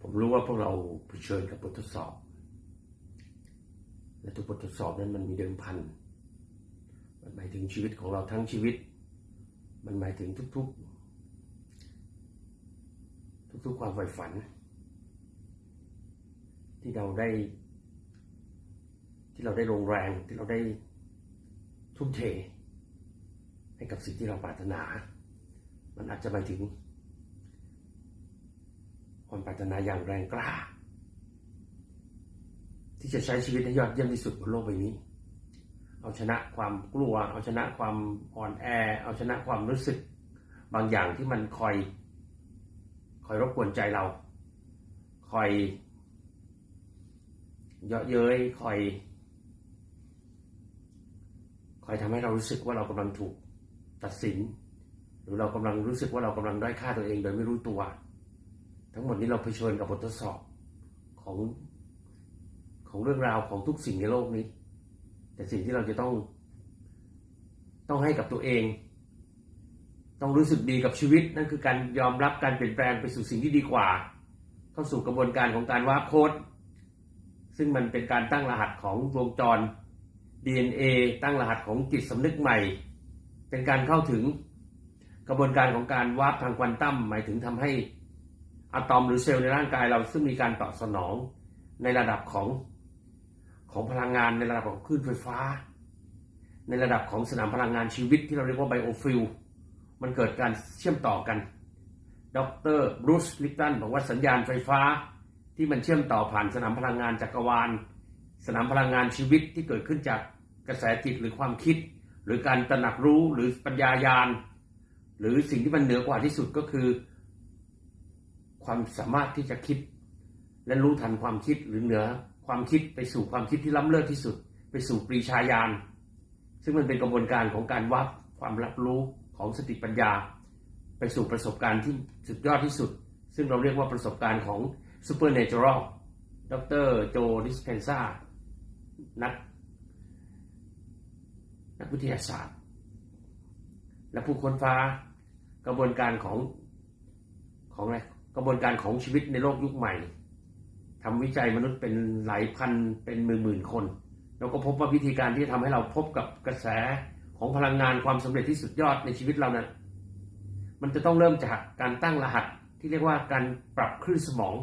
ผมรู้ว่าพวกเราเผชิญกับบททดสอบ และทุกบททดสอบนั้นมันมีเดิมพัน มันหมายถึงชีวิตของเราทั้งชีวิต มันหมายถึงทุกๆ ทุกๆ ความใฝ่ฝัน ที่เราได้ ที่เราได้ลงแรงที่เราได้ทุ่มเท ให้กับสิ่งที่เราปรารถนา มันอาจจะหมายถึง ความปรารถนาอย่างแรงกล้า ที่จะใช้ชีวิตให้ยอดเยี่ยมที่สุดบนโลกใบนี้ เอาชนะความกลัว เอาชนะความอ่อนแอ เอาชนะความรู้สึก บางอย่างที่มันคอย คอยรบกวนใจเรา คอยเยาะเย้ยคอยคอยทำให้เรารู้สึกว่าเรากำลังถูกตัดสิน หรือเรากำลังรู้สึกว่าเรากำลังด้อยค่าตัวเองโดยไม่รู้ตัว ทั้งหมดนี้เราเผชิญกับบททดสอบของของเรื่องราวของทุกสิ่งในโลกนี้ แต่สิ่งที่เราจะต้อง ต้องให้กับตัวเอง ต้องรู้สึกดีกับชีวิต นั่นคือการยอมรับการเปลี่ยนแปลงไปสู่สิ่งที่ดีกว่า เข้าสู่กระบวนการของการวาร์ปโค้ดซึ่งมันเป็นการตั้งรหัสของวงจร DNA ตั้งรหัสของจิตสำนึกใหม่ เป็นการเข้าถึงกระบวนการของการวาร์ปทางควอนตัมหมายถึงทำให้ อะตอมหรือเซลล์ในร่างกายเราซึ่งมีการตอบสนองในระดับของของพลังงานในระดับของคลื่นไฟฟ้า ในระดับของสนามพลังงานชีวิตที่เราเรียกว่าไบโอฟิลมันเกิดการเชื่อมต่อกัน ดรบรูซลิปตันบอกว่าสัญญาณไฟฟ้าที่มันเชื่อมต่อผ่านสนามพลังงานจักรวาล สนามพลังงานชีวิตที่เกิดขึ้นจากกระแสจิตหรือความคิด หรือการตระหนักรู้หรือปัญญายาณ หรือสิ่งที่มันเหนือกว่าที่สุดก็คือ ความสามารถที่จะคิด และรู้ทันความคิดหรือเหนือความคิดไปสู่ความคิดที่ล้ำเลิศที่สุด ไปสู่ปรีชาญาณซึ่งมันเป็นกระบวนการของการวัดความรับรู้ของสติปัญญา ไปสู่ประสบการณ์ที่สุดยอดที่สุด ซึ่งเราเรียกว่าประสบการณ์ของ supernatural ดรโจดิสเพนซานักนักวิทยาศาสตร์ และผู้ค้นฟ้ากระบวนการของของอะไร กระบวนการของชีวิตในโลกยุคใหม่ทำวิจัยมนุษย์เป็นหลายพันเป็นหมื่นหมื่นคนเราก็พบว่าวิธีการที่จะทำให้เราพบกับกระแสของพลังงานความสำเร็จที่สุดยอดในชีวิตเรานะั้นมันจะต้องเริ่มจากการตั้งรหัสที่เรียกว่าการปรับคลื่นสมอง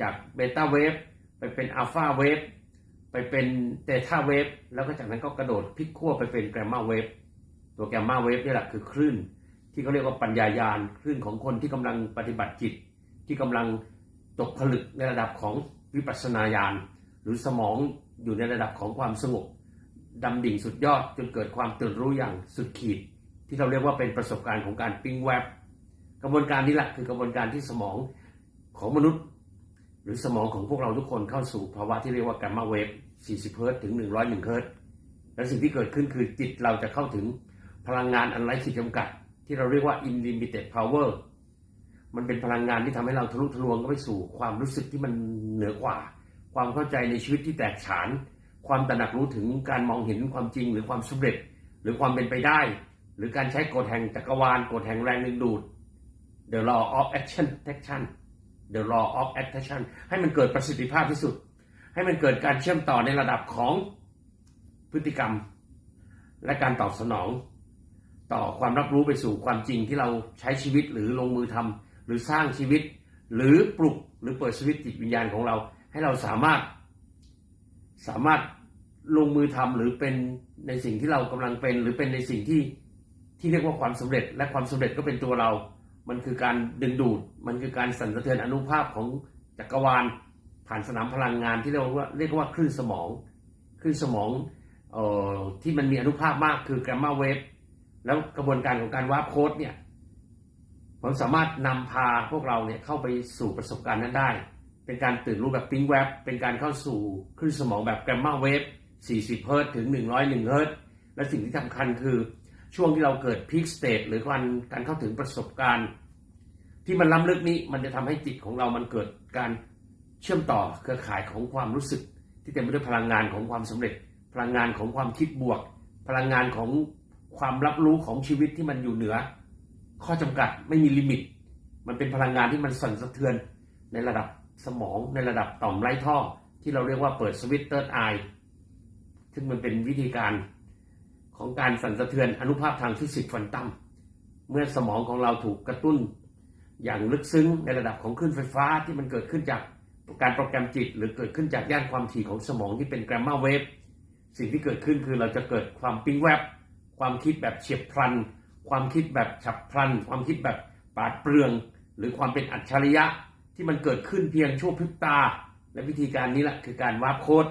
จากเบต้าเวฟไปเป็นอัลฟาเวฟไปเป็นเตต้าเวฟแล้วก็จากนั้นก็กระโดดพลิกขั้วไปเป็นแกรมมาเวฟตัวแกรมมาเวฟนี่แหละคือคลื่น ที่เขาเรียกว่าปัญญายาณคลื่นของคนที่กำลังปฏิบัติจิต ที่กำลังตกผลึกในระดับของวิปัสสนาญาณหรือสมองอยู่ในระดับของความสงบดำดิ่งสุดยอดจนเกิดความตื่นรู้อย่างสุดขีด ที่เราเรียกว่าเป็นประสบการณ์ของการปิ้งแวบกระบวนการนี้แหละคือกระบวนการที่สมองของมนุษย์ หรือสมองของพวกเราทุกคนเข้าสู่ภาวะที่เรียกว่าแกมมาเวฟ 40 เฮิรตซ์ถึง 101 เฮิรตซ์และสิ่งที่เกิดขึ้นคือจิตเราจะเข้าถึงพลังงานอันไร้ขีดจำกัด ที่เราเรียกว่า unlimited power มันเป็นพลังงานที่ทำให้เราทะลุทะลวงเข้าไปสู่ความรู้สึกที่มันเหนือกว่า ความเข้าใจในชีวิตที่แตกฉาน ความตระหนักรู้ถึงการมองเห็นความจริงหรือความสำเร็จ หรือความเป็นไปได้ หรือการใช้กฎแห่งจักรวาลกฎแห่งแรงดึงดูด the law of action action the law of attraction ให้มันเกิดประสิทธิภาพที่สุด ให้มันเกิดการเชื่อมต่อในระดับของพฤติกรรม และการตอบสนอง ต่อความรับรู้ไปสู่ความจริงที่เราใช้ชีวิตหรือลงมือทำ หรือสร้างชีวิต หรือปลุกหรือเปิดสวิตช์จิตวิญญาณของเรา ให้เราสามารถ สามารถลงมือทำหรือเป็นในสิ่งที่เรากำลังเป็น หรือเป็นในสิ่งที่ที่เรียกว่าความสำเร็จ และความสำเร็จก็เป็นตัวเรา มันคือการดึงดูด มันคือการสั่นสะเทือนอนุภาพของจักรวาล ผ่านสนามพลังงานที่เรียกว่าเรียกว่าคลื่นสมองคลื่นสมองออที่มันมีอนุภาพมากคือแกรมมาเวฟแล้วกระบวนการของการวาร์ปโค้ดเนี่ย ผมสามารถนำพาพวกเราเนี่ยเข้าไปสู่ประสบการณ์นั้นได้ เป็นการตื่นรู้แบบปิ้งแวบ เป็นการเข้าสู่คลื่นสมองแบบแกรมมาเวฟ 40 เฮิรต์ถึง 101 เฮิรต์และสิ่งที่สำคัญคือ ช่วงที่เราเกิดพีคสเตทหรือการการเข้าถึงประสบการณ์ ที่มันล้ำลึกนี้มันจะทำให้จิตของเรามันเกิดการเชื่อมต่อเครือข่ายของความรู้สึก ที่เต็มไปด้วยพลังงานของความสำเร็จ พลังงานของความคิดบวก พลังงานของความรับรู้ของชีวิตที่มันอยู่เหนือ ข้อจำกัดไม่มีลิมิต มันเป็นพลังงานที่มันสั่นสะเทือนในระดับสมองในระดับต่อมไร้ท่อ ที่เราเรียกว่าเปิดสวิตเตอร์ไอซึ่งมันเป็นวิธีการของการสั่นสะเทือนอนุภาคทางฟิสิกส์ควอนตัมเมื่อสมองของเราถูกกระตุ้น อย่างลึกซึ้งในระดับของคลื่นไฟฟ้าที่มันเกิดขึ้นจากการโปรแกรมจิต หรือเกิดขึ้นจากย่านความถี่ของสมองที่เป็นแกรมมาเวฟสิ่งที่เกิดขึ้นคือเราจะเกิดความปิ๊งแวบ ความคิดแบบเฉียบพลัน ความคิดแบบฉับพลัน ความคิดแบบปราดเปรื่อง หรือความเป็นอัจฉริยะที่มันเกิดขึ้นเพียงชั่วพริบตา และวิธีการนี้แหละคือการวาร์ปโค้ด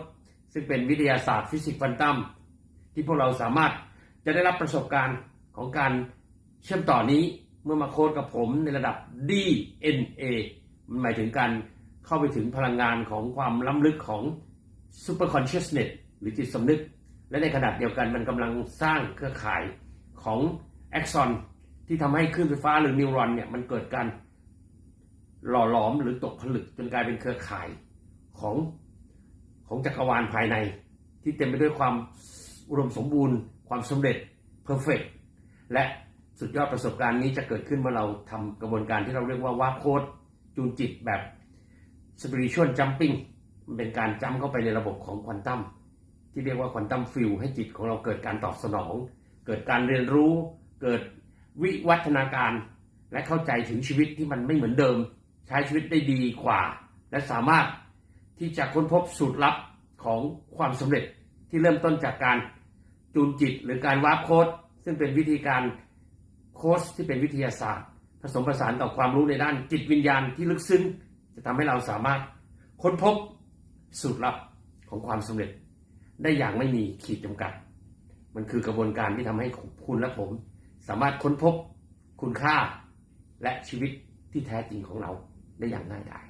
ซึ่งเป็นวิทยาศาสตร์ฟิสิกส์ควอนตัมที่พวกเราสามารถจะได้รับประสบการณ์ของการเชื่อมต่อนี้เมื่อมาโค้ดกับผมในระดับ DNA มันหมายถึงการเข้าไปถึงพลังงานของความล้ำลึกของ super consciousness หรือจิตสำนึก และในขณะเดียวกันมันกำลังสร้างเครือข่ายของ แอ็กซอนที่ทำให้คลื่นไฟฟ้าหรือนิวรอนเนี่ยมันเกิดการหล่อหลอมหรือตกผลึกจนกลายเป็นเครือข่ายของของจักรวาลภายใน ที่เต็มไปด้วยความอุดมสมบูรณ์ ความสำเร็จเพอร์เฟกและสุดยอดประสบการณ์นี้จะเกิดขึ้นเมื่อเราทำกระบวนการที่เราเรียกว่าวาโค้ดจูนจิตแบบ spiritual jumping มันเป็นการจำเข้าไปในระบบของควอนตัมที่เรียกว่าควอนตัมฟิลให้จิตของเราเกิดการตอบสนอง เกิดการเรียนรู้ เกิดวิวัฒนาการ และเข้าใจถึงชีวิตที่มันไม่เหมือนเดิม ใช้ชีวิตได้ดีกว่า และสามารถที่จะค้นพบสูตรลับของความสำเร็จที่เริ่มต้นจากการจูนจิตหรือการวาร์ปโค้ดซึ่งเป็นวิธีการโค้ชที่เป็นวิทยาศาสตร์ ผสมผสานกับความรู้ในด้านจิตวิญญาณที่ลึกซึ้ง จะทำให้เราสามารถค้นพบสูตรลับของความสำเร็จ ได้อย่างไม่มีขีดจำกัด มันคือกระบวนการที่ทำให้คุณและผม สามารถค้นพบคุณค่าและชีวิตที่แท้จริงของเราได้อย่างง่ายดาย